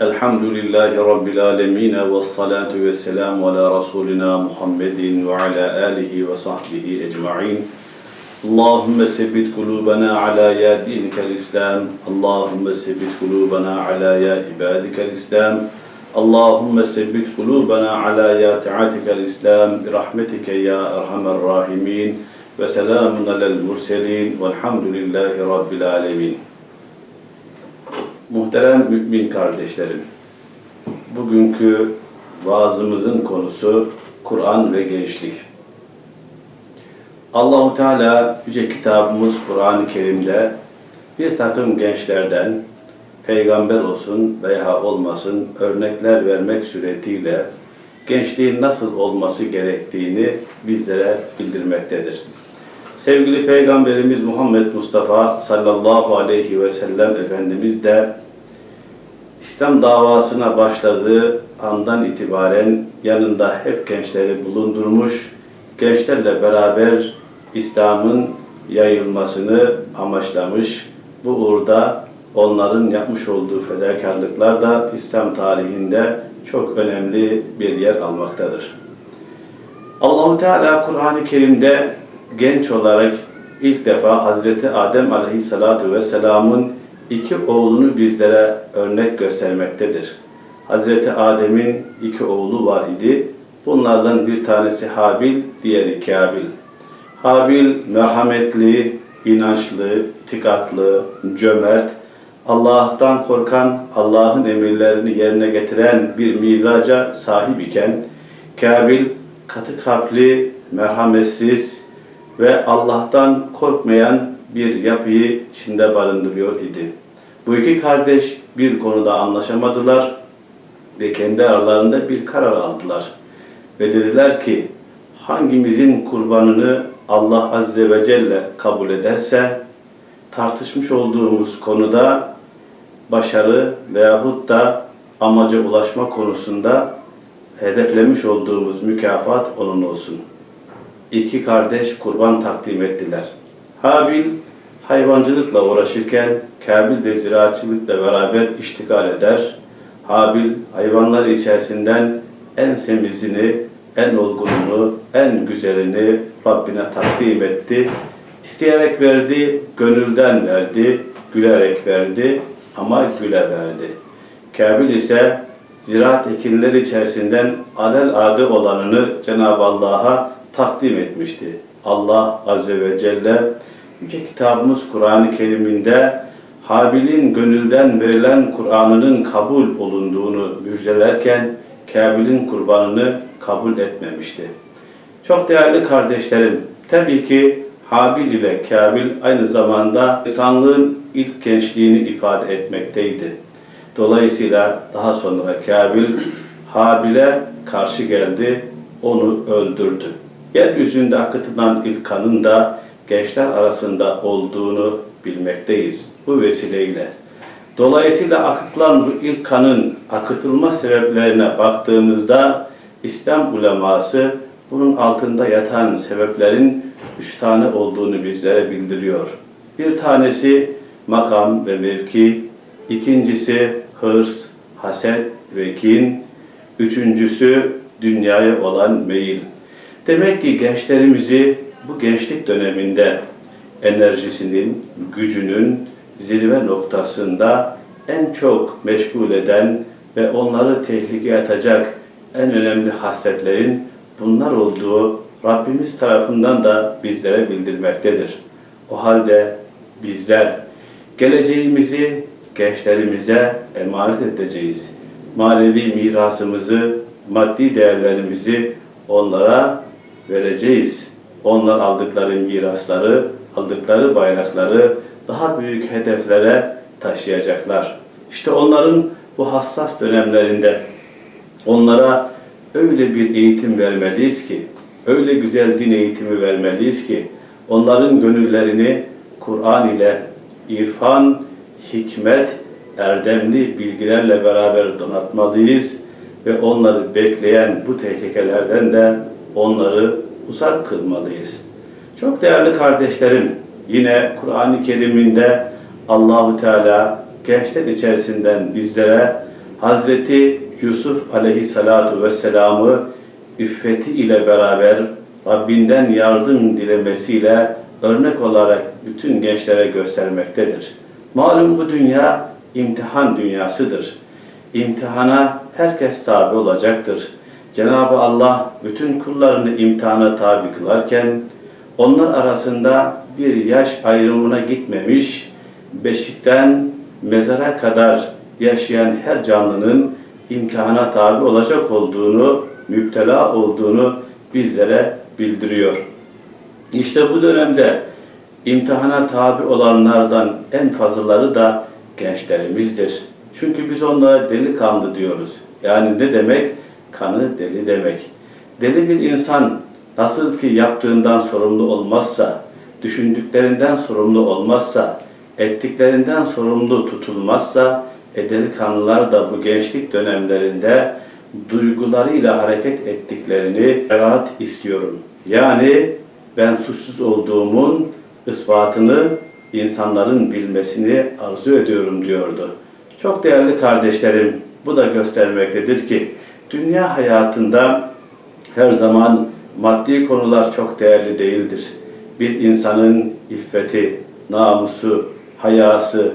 الحمد لله رب العالمين والصلاة والسلام على رسولنا محمد وعلى آله وصحبه أجمعين اللهم ثبت قلوبنا على يا دينك الإسلام اللهم ثبت قلوبنا على يا عبادك الإسلام اللهم ثبت قلوبنا على يا طاعتك الإسلام برحمتك يا أرحم الراحمين وسلام على المرسلين والحمد لله رب العالمين Muhterem mümin kardeşlerim, bugünkü vaazımızın konusu Kur'an ve gençlik. Allahu Teala yüce kitabımız Kur'an-ı Kerim'de bir takım gençlerden peygamber olsun veya olmasın örnekler vermek suretiyle gençliğin nasıl olması gerektiğini bizlere bildirmektedir. Sevgili Peygamberimiz Muhammed Mustafa sallallahu aleyhi ve sellem Efendimiz de İslam davasına başladığı andan itibaren yanında hep gençleri bulundurmuş, gençlerle beraber İslam'ın yayılmasını amaçlamış. Bu uğurda onların yapmış olduğu fedakarlıklar da İslam tarihinde çok önemli bir yer almaktadır. Allahu Teala Kur'an-ı Kerim'de genç olarak ilk defa Hazreti Adem Aleyhissalatu vesselam'ın iki oğlunu bizlere örnek göstermektedir. Hazreti Adem'in iki oğlu var idi. Bunlardan bir tanesi Habil, diğeri Kabil. Habil merhametli, inançlı, itikatlı, cömert, Allah'tan korkan, Allah'ın emirlerini yerine getiren bir mizaca sahip iken, Kabil katı kalpli, merhametsiz ve Allah'tan korkmayan bir yapıyı içinde barındırıyor idi. Bu iki kardeş bir konuda anlaşamadılar ve kendi aralarında bir karar aldılar. Ve dediler ki hangimizin kurbanını Allah Azze ve Celle kabul ederse tartışmış olduğumuz konuda başarı veyahut da amaca ulaşma konusunda hedeflemiş olduğumuz mükafat onun olsun. İki kardeş kurban takdim ettiler. Habil hayvancılıkla uğraşırken Kabil de ziraatçılıkla beraber iştigal eder. Habil hayvanlar içerisinden en semizini, en olgununu, en güzelini Rabbine takdim etti. İsteyerek verdi, gönülden verdi, gülerek verdi ama güle verdi. Kabil ise ziraat ekinleri içerisinden alel adı olanını Cenab-ı Allah'a takdim etmişti. Allah Azze ve Celle Yüce kitabımız Kur'an-ı Kerim'inde Habil'in gönülden verilen Kur'an'ının kabul olunduğunu müjdelerken Kabil'in kurbanını kabul etmemişti. Çok değerli kardeşlerim, tabii ki Habil ile Kabil aynı zamanda insanlığın ilk gençliğini ifade etmekteydi. Dolayısıyla daha sonra Kabil Habil'e karşı geldi, onu öldürdü. Yeryüzünde akıtılan ilk kanın da gençler arasında olduğunu bilmekteyiz bu vesileyle. Dolayısıyla akıtılan bu ilk kanın akıtılma sebeplerine baktığımızda İslam uleması bunun altında yatan sebeplerin üç tane olduğunu bizlere bildiriyor. Bir tanesi makam ve mevki, ikincisi hırs, haset ve kin, üçüncüsü dünyaya olan meyil. Demek ki gençlerimizi bu gençlik döneminde enerjisinin, gücünün zirve noktasında en çok meşgul eden ve onları tehlikeye atacak en önemli hasletlerin bunlar olduğu Rabbimiz tarafından da bizlere bildirmektedir. O halde bizler geleceğimizi gençlerimize emanet edeceğiz. Manevi mirasımızı, maddi değerlerimizi onlara vereceğiz. Onlar aldıkları mirasları, aldıkları bayrakları daha büyük hedeflere taşıyacaklar. İşte onların bu hassas dönemlerinde onlara öyle bir eğitim vermeliyiz ki öyle güzel din eğitimi vermeliyiz ki onların gönüllerini Kur'an ile irfan, hikmet, erdemli bilgilerle beraber donatmalıyız ve onları bekleyen bu tehlikelerden de onları uzak kılmalıyız. Çok değerli kardeşlerim, yine Kur'an-ı Kerim'inde Allahu Teala gençler içerisinden bizlere Hazreti Yusuf Aleyhisselatu Vesselam'ı iffeti ile beraber Rabbinden yardım dilemesiyle örnek olarak bütün gençlere göstermektedir. Malum bu dünya imtihan dünyasıdır. İmtihana herkes tabi olacaktır. Cenab-ı Allah bütün kullarını imtihana tabi kılarken onlar arasında bir yaş ayrımına gitmemiş, beşikten mezara kadar yaşayan her canlının imtihana tabi olacak olduğunu, müptela olduğunu bizlere bildiriyor. İşte bu dönemde imtihana tabi olanlardan en fazlaları da gençlerimizdir. Çünkü biz onlara delikanlı diyoruz. Yani ne demek? Kanı deli demek. Deli bir insan nasıl ki yaptığından sorumlu olmazsa, düşündüklerinden sorumlu olmazsa, ettiklerinden sorumlu tutulmazsa, e delikanlılar da bu gençlik dönemlerinde duygularıyla hareket ettiklerini rahat istiyorum. Yani ben suçsuz olduğumun ispatını insanların bilmesini arzu ediyorum diyordu. Çok değerli kardeşlerim, bu da göstermektedir ki dünya hayatında her zaman maddi konular çok değerli değildir. Bir insanın iffeti, namusu, hayası,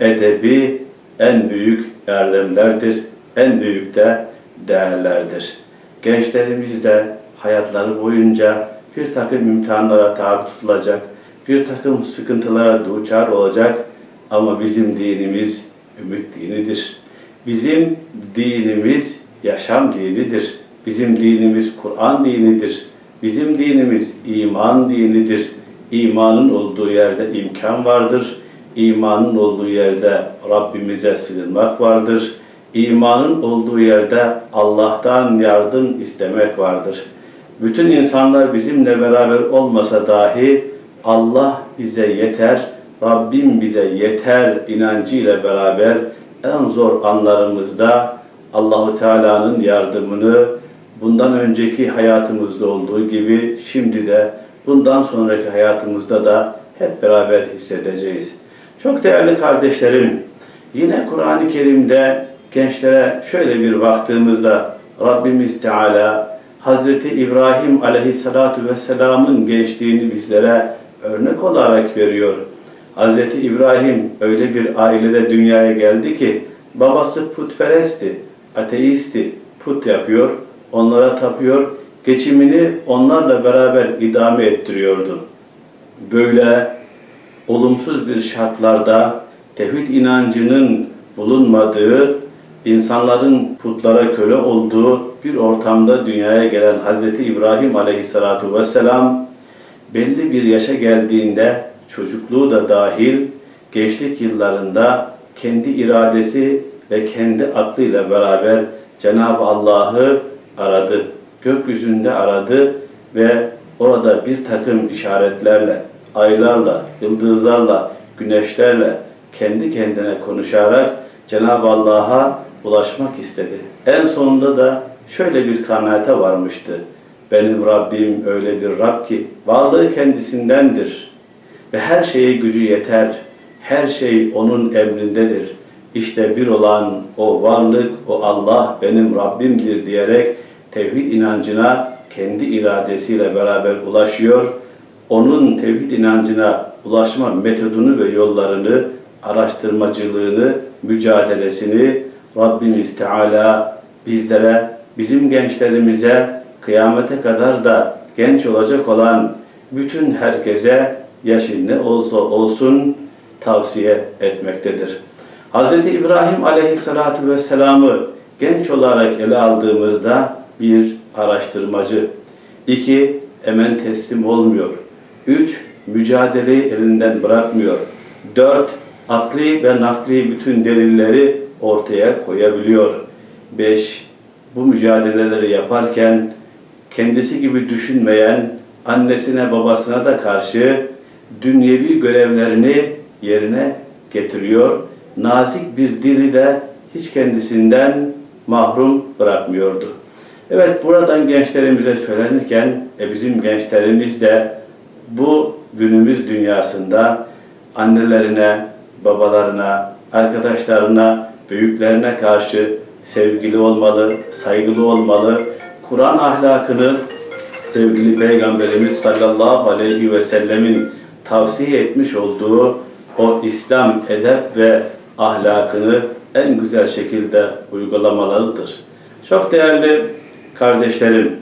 edebi en büyük erdemlerdir, en büyük de değerlerdir. Gençlerimiz de hayatları boyunca bir takım imtihanlara tabi tutulacak, bir takım sıkıntılara duçar olacak ama bizim dinimiz ümit dinidir. Bizim dinimiz yaşam dinidir. Bizim dinimiz Kur'an dinidir. Bizim dinimiz iman dinidir. İmanın olduğu yerde imkan vardır. İmanın olduğu yerde Rabbimize sığınmak vardır. İmanın olduğu yerde Allah'tan yardım istemek vardır. Bütün insanlar bizimle beraber olmasa dahi Allah bize yeter, Rabbim bize yeter inancıyla beraber en zor anlarımızda Allahu Teala'nın yardımını bundan önceki hayatımızda olduğu gibi şimdi de bundan sonraki hayatımızda da hep beraber hissedeceğiz. Çok değerli kardeşlerim, yine Kur'an-ı Kerim'de gençlere şöyle bir baktığımızda Rabbimiz Teala Hazreti İbrahim Aleyhissalatu vesselam'ın gençliğini bizlere örnek olarak veriyor. Hazreti İbrahim öyle bir ailede dünyaya geldi ki babası putperestti, ateisti, put yapıyor, onlara tapıyor, geçimini onlarla beraber idame ettiriyordu. Böyle olumsuz bir şartlarda tevhid inancının bulunmadığı, insanların putlara köle olduğu bir ortamda dünyaya gelen Hz. İbrahim aleyhissalatu vesselam belli bir yaşa geldiğinde çocukluğu da dahil gençlik yıllarında kendi iradesi ve kendi aklıyla beraber Cenab-ı Allah'ı aradı. Gökyüzünde aradı ve orada bir takım işaretlerle, aylarla, yıldızlarla, güneşlerle kendi kendine konuşarak Cenab-ı Allah'a ulaşmak istedi. En sonunda da şöyle bir kanaate varmıştı. Benim Rabbim öyle bir Rab ki varlığı kendisindendir ve her şeye gücü yeter. Her şey onun emrindedir. İşte bir olan o varlık, o Allah benim Rabbimdir diyerek tevhid inancına kendi iradesiyle beraber ulaşıyor. Onun tevhid inancına ulaşma metodunu ve yollarını, araştırmacılığını, mücadelesini Rabbimiz Teala bizlere, bizim gençlerimize, kıyamete kadar da genç olacak olan bütün herkese yaşı ne olsa olsun tavsiye etmektedir. Hz. İbrahim Aleyhisselatü Vesselam'ı genç olarak ele aldığımızda bir araştırmacı, iki hemen teslim olmuyor, üç mücadeleyi elinden bırakmıyor, dört akli ve nakli bütün delilleri ortaya koyabiliyor. Beş bu mücadeleleri yaparken kendisi gibi düşünmeyen annesine babasına da karşı dünyevi görevlerini yerine getiriyor. Nazik bir dili de hiç kendisinden mahrum bırakmıyordu. Evet buradan gençlerimize söylenirken e, bizim gençlerimiz de bu günümüz dünyasında annelerine, babalarına, arkadaşlarına, büyüklerine karşı sevgili olmalı, saygılı olmalı. Kur'an ahlakını sevgili Peygamberimiz sallallahu aleyhi ve sellemin tavsiye etmiş olduğu o İslam edep ve ahlakını en güzel şekilde uygulamalıdır. Çok değerli kardeşlerim,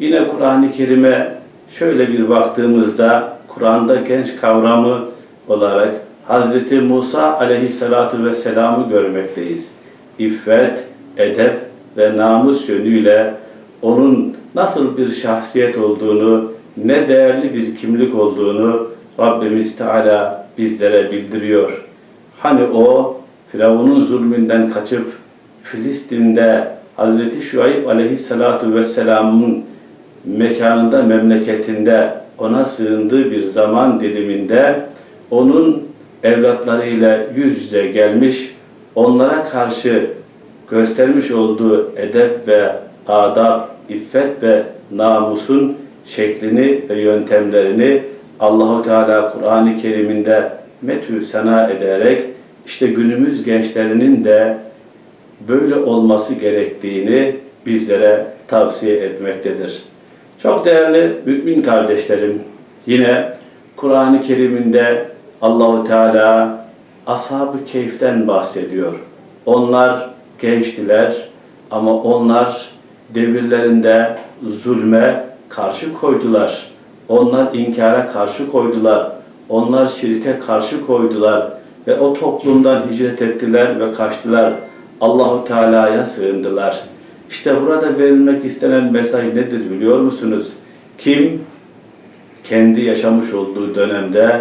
yine Kur'an-ı Kerim'e şöyle bir baktığımızda Kur'an'da genç kavramı olarak Hz. Musa aleyhissalatu vesselam'ı görmekteyiz. İffet, edep ve namus yönüyle onun nasıl bir şahsiyet olduğunu, ne değerli bir kimlik olduğunu Rabbimiz Teala bizlere bildiriyor. Hani o Firavun'un zulmünden kaçıp Filistin'de Hazreti Şuayb aleyhissalatu vesselamın mekanında, memleketinde ona sığındığı bir zaman diliminde onun evlatlarıyla yüz yüze gelmiş, onlara karşı göstermiş olduğu edep ve adab, iffet ve namusun şeklini ve yöntemlerini Allahu Teala Kur'an-ı Kerim'inde metü sena ederek işte günümüz gençlerinin de böyle olması gerektiğini bizlere tavsiye etmektedir. Çok değerli mümin kardeşlerim, yine Kur'an-ı Kerim'inde Allahu Teala ashab-ı keyiften bahsediyor. Onlar gençtiler ama onlar devirlerinde zulme karşı koydular. Onlar inkara karşı koydular. Onlar şirke karşı koydular ve o toplumdan hicret ettiler ve kaçtılar. Allahu Teala'ya sığındılar. İşte burada verilmek istenen mesaj nedir biliyor musunuz? Kim kendi yaşamış olduğu dönemde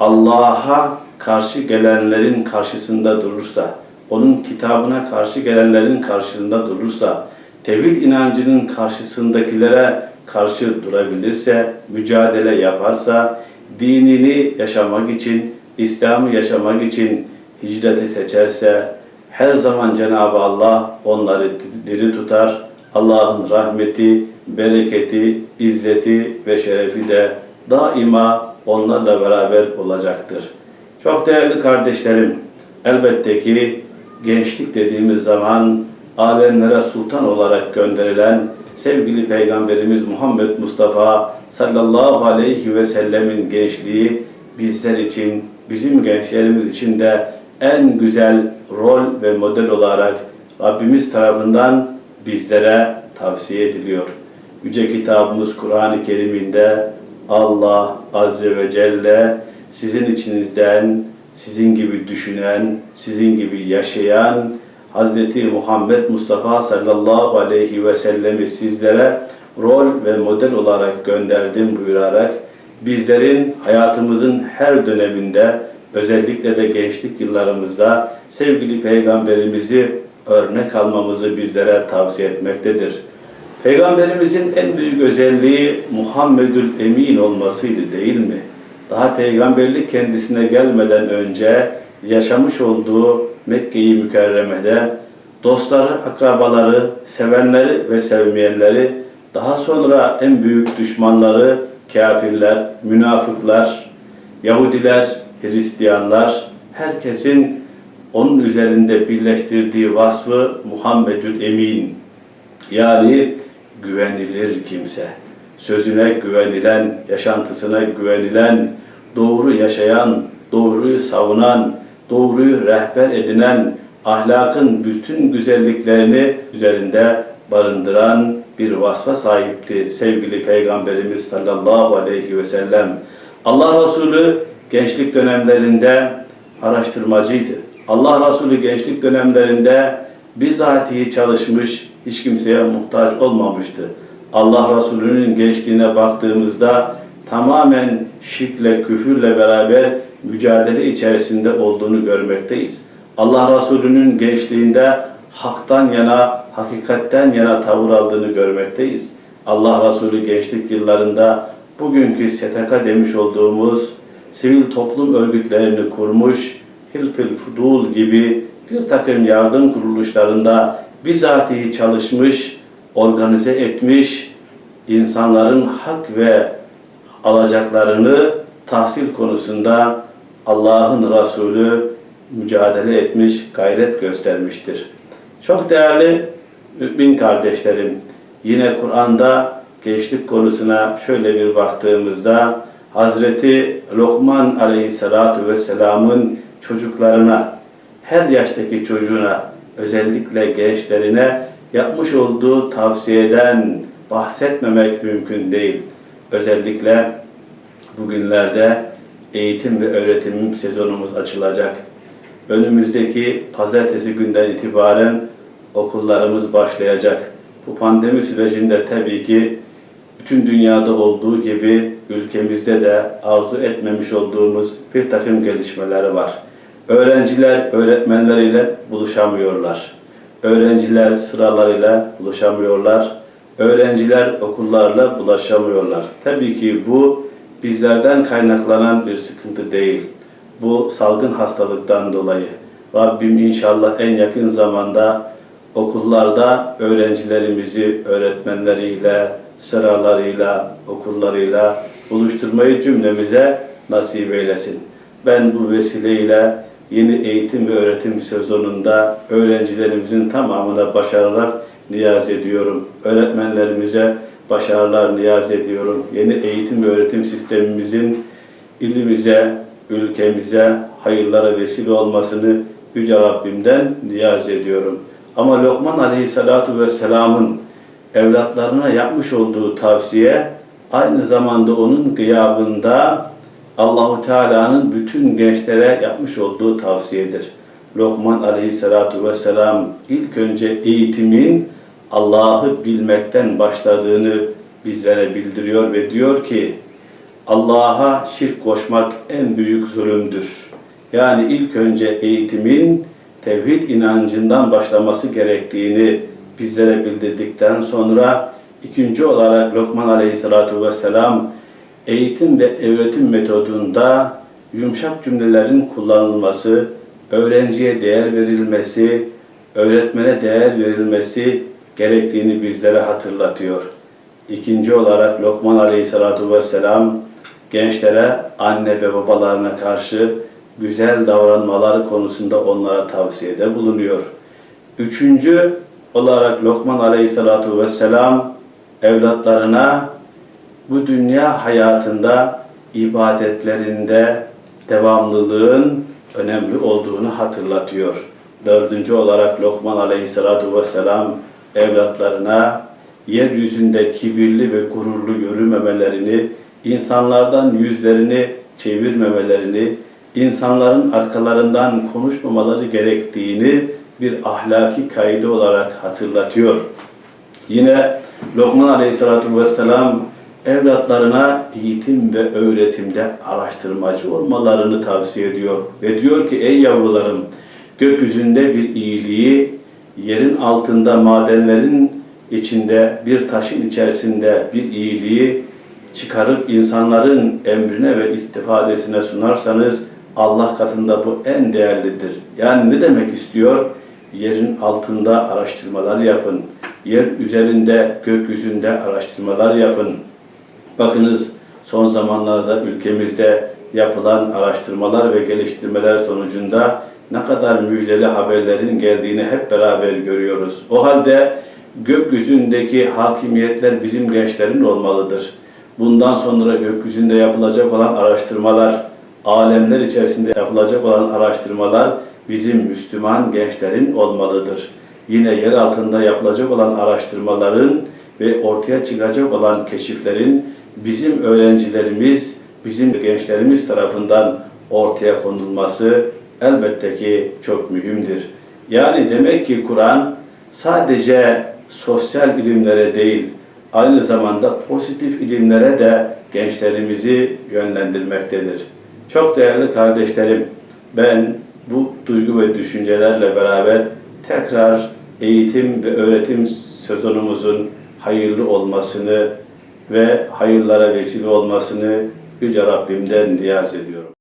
Allah'a karşı gelenlerin karşısında durursa, onun kitabına karşı gelenlerin karşısında durursa, tevhid inancının karşısındakilere karşı durabilirse, mücadele yaparsa, dinini yaşamak için, İslam'ı yaşamak için hicreti seçerse, her zaman Cenab-ı Allah onları diri tutar. Allah'ın rahmeti, bereketi, izzeti ve şerefi de daima onlarla beraber olacaktır. Çok değerli kardeşlerim, elbette ki gençlik dediğimiz zaman alemlere sultan olarak gönderilen sevgili Peygamberimiz Muhammed Mustafa sallallahu aleyhi ve sellemin gençliği bizler için, bizim gençlerimiz için de en güzel rol ve model olarak Rabbimiz tarafından bizlere tavsiye ediliyor. Yüce kitabımız Kur'an-ı Kerim'inde Allah Azze ve Celle sizin içinizden, sizin gibi düşünen, sizin gibi yaşayan Hz. Muhammed Mustafa sallallahu aleyhi ve sellemi sizlere rol ve model olarak gönderdim buyurarak bizlerin hayatımızın her döneminde özellikle de gençlik yıllarımızda sevgili peygamberimizi örnek almamızı bizlere tavsiye etmektedir. Peygamberimizin en büyük özelliği Muhammedül Emin olmasıydı değil mi? Daha peygamberlik kendisine gelmeden önce yaşamış olduğu Mekke-i Mükerreme'de dostları, akrabaları, sevenleri ve sevmeyenleri, daha sonra en büyük düşmanları, kafirler, münafıklar, Yahudiler, Hristiyanlar, herkesin onun üzerinde birleştirdiği vasfı Muhammedül Emin. Yani güvenilir kimse. Sözüne güvenilen, yaşantısına güvenilen, doğru yaşayan, doğruyu savunan, doğruyu rehber edinen, ahlakın bütün güzelliklerini üzerinde barındıran bir vasfa sahipti sevgili Peygamberimiz sallallahu aleyhi ve sellem. Allah Resulü gençlik dönemlerinde araştırmacıydı. Allah Resulü gençlik dönemlerinde bizatihi çalışmış, hiç kimseye muhtaç olmamıştı. Allah Resulü'nün gençliğine baktığımızda tamamen şirkle, küfürle beraber mücadele içerisinde olduğunu görmekteyiz. Allah Resulü'nün gençliğinde haktan yana, hakikatten yana tavır aldığını görmekteyiz. Allah Resulü gençlik yıllarında bugünkü STK demiş olduğumuz sivil toplum örgütlerini kurmuş, Hilfil Fudul gibi bir takım yardım kuruluşlarında bizatihi çalışmış, organize etmiş, insanların hak ve alacaklarını tahsil konusunda Allah'ın Resulü mücadele etmiş, gayret göstermiştir. Çok değerli mümin kardeşlerim, yine Kur'an'da gençlik konusuna şöyle bir baktığımızda Hazreti Lokman Aleyhisselatu Vesselam'ın çocuklarına, her yaştaki çocuğuna, özellikle gençlerine yapmış olduğu tavsiyeden bahsetmemek mümkün değil. Özellikle bugünlerde eğitim ve öğretim sezonumuz açılacak. Önümüzdeki pazartesi günden itibaren okullarımız başlayacak. Bu pandemi sürecinde tabii ki bütün dünyada olduğu gibi ülkemizde de arzu etmemiş olduğumuz bir takım gelişmeler var. Öğrenciler öğretmenleriyle buluşamıyorlar. Öğrenciler sıralarıyla buluşamıyorlar. Öğrenciler okullarla bulaşamıyorlar. Tabii ki bu bizlerden kaynaklanan bir sıkıntı değil. Bu salgın hastalıktan dolayı. Rabbim inşallah en yakın zamanda okullarda öğrencilerimizi öğretmenleriyle, sıralarıyla, okullarıyla buluşturmayı cümlemize nasip eylesin. Ben bu vesileyle yeni eğitim ve öğretim sezonunda öğrencilerimizin tamamına başarılar niyaz ediyorum. Öğretmenlerimize başarılar niyaz ediyorum. Yeni eğitim ve öğretim sistemimizin ilimize, ülkemize hayırlara vesile olmasını Yüce Rabbimden niyaz ediyorum. Ama Lokman Aleyhisselatu Vesselam'ın evlatlarına yapmış olduğu tavsiye aynı zamanda onun gıyabında Allahu Teala'nın bütün gençlere yapmış olduğu tavsiyedir. Lokman Aleyhisselatu Vesselam ilk önce eğitimin Allah'ı bilmekten başladığını bizlere bildiriyor ve diyor ki Allah'a şirk koşmak en büyük zulümdür. Yani ilk önce eğitimin tevhid inancından başlaması gerektiğini bizlere bildirdikten sonra ikinci olarak Lokman Aleyhisselatu Vesselam eğitim ve öğretim metodunda yumuşak cümlelerin kullanılması, öğrenciye değer verilmesi, öğretmene değer verilmesi gerektiğini bizlere hatırlatıyor. İkinci olarak Lokman Aleyhisselatu Vesselam gençlere anne ve babalarına karşı güzel davranmaları konusunda onlara tavsiyede bulunuyor. Üçüncü olarak Lokman Aleyhisselatu Vesselam evlatlarına bu dünya hayatında ibadetlerinde devamlılığın önemli olduğunu hatırlatıyor. Dördüncü olarak Lokman Aleyhisselatu Vesselam evlatlarına yeryüzünde kibirli ve gururlu yürümemelerini, insanlardan yüzlerini çevirmemelerini, insanların arkalarından konuşmamaları gerektiğini bir ahlaki kaydı olarak hatırlatıyor. Yine Lokman Aleyhisselatü Vesselam evlatlarına eğitim ve öğretimde araştırmacı olmalarını tavsiye ediyor. Ve diyor ki ey yavrularım gökyüzünde bir iyiliği, yerin altında madenlerin içinde bir taşın içerisinde bir iyiliği çıkarıp insanların emrine ve istifadesine sunarsanız Allah katında bu en değerlidir. Yani ne demek istiyor? Yerin altında araştırmalar yapın. Yer üzerinde, gökyüzünde araştırmalar yapın. Bakınız son zamanlarda ülkemizde yapılan araştırmalar ve geliştirmeler sonucunda ne kadar müjdeli haberlerin geldiğini hep beraber görüyoruz. O halde gökyüzündeki hakimiyetler bizim gençlerin olmalıdır. Bundan sonra gökyüzünde yapılacak olan araştırmalar, alemler içerisinde yapılacak olan araştırmalar bizim Müslüman gençlerin olmalıdır. Yine yer altında yapılacak olan araştırmaların ve ortaya çıkacak olan keşiflerin bizim öğrencilerimiz, bizim gençlerimiz tarafından ortaya konulması elbette ki çok mühimdir. Yani demek ki Kur'an sadece sosyal ilimlere değil, aynı zamanda pozitif ilimlere de gençlerimizi yönlendirmektedir. Çok değerli kardeşlerim, ben bu duygu ve düşüncelerle beraber tekrar eğitim ve öğretim sezonumuzun hayırlı olmasını ve hayırlara vesile olmasını Yüce Rabbimden niyaz ediyorum.